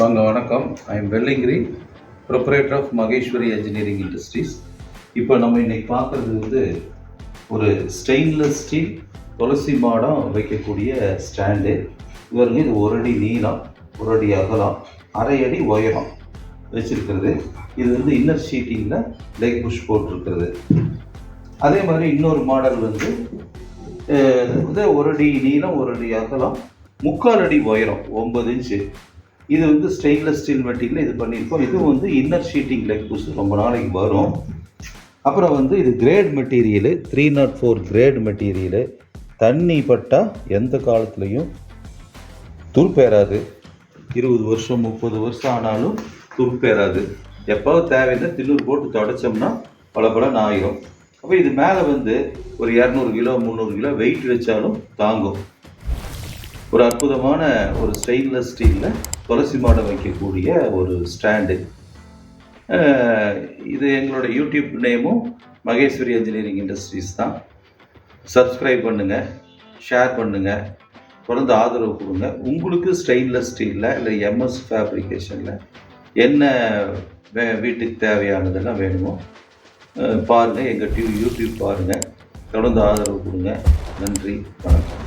வாங்க வணக்கம். I am Vellingiri proprietor of Maheswari engineering industries இப்போ நம்ம இன்னைக்கு பார்க்குறது வந்து ஒரு ஸ்டெயின்லெஸ் ஸ்டீல் துளசி மாடம் வைக்கக்கூடிய ஸ்டாண்டு இது வரைக்கும் இது ஒரு அடி நீளம் ஒரு அடி அகலம் அரை அடி உயரம் வச்சுருக்கிறது. இது வந்து இன்னர் ஷீட்டிங்கில் லெக் புஷ் போட்டிருக்கிறது. அதே மாதிரி இன்னொரு மாடல் வந்து வந்து ஒரு அடி நீளம் ஒரு அடி அகலம் முக்கால் அடி உயரம் ஒன்பது இன்ச்சு இது வந்து ஸ்டெயின்லெஸ் ஸ்டீல் மெட்டீரியல் இது பண்ணியிருக்கோம். இதுவும் வந்து இன்னர் ஷீட்டிங் லெக் புதுசு ரொம்ப நாளைக்கு வரும். அப்புறம் வந்து இது grade material three nought four grade material தண்ணி பட்டால் எந்த காலத்துலேயும் துருப்பேறாது இருபது வருஷம் முப்பது வருஷம் ஆனாலும் துருப்பேறாது எப்போது தேவையில்லை தின்னூர் போட்டு தொடச்சோம்னா பல பலன்னு ஆயிரும். அப்போ இது மேலே வந்து ஒரு இரநூறு கிலோ முந்நூறு கிலோ வெயிட் வச்சாலும் தாங்கும். ஒரு அற்புதமான ஒரு ஸ்டெயின்லெஸ் ஸ்டீலில் துளசி மாடம் வைக்கக்கூடிய ஒரு ஸ்டாண்டு இது எங்களோட யூடியூப் நேமும் மகேஸ்வரி இன்ஜினியரிங் இண்டஸ்ட்ரீஸ் தான். சப்ஸ்கிரைப் பண்ணுங்கள் ஷேர் பண்ணுங்கள் தொடர்ந்து ஆதரவு கொடுங்க. உங்களுக்கு ஸ்டெயின்லெஸ் ஸ்டீலில் இல்லை எம்எஸ் ஃபேப்ரிகேஷனில் என்ன வே வீட்டுக்கு தேவையானதெல்லாம் வேணுமோ பாருங்கள் எங்கள் டியூ யூடியூப் பாருங்கள் தொடர்ந்து ஆதரவு கொடுங்க. நன்றி வணக்கம்.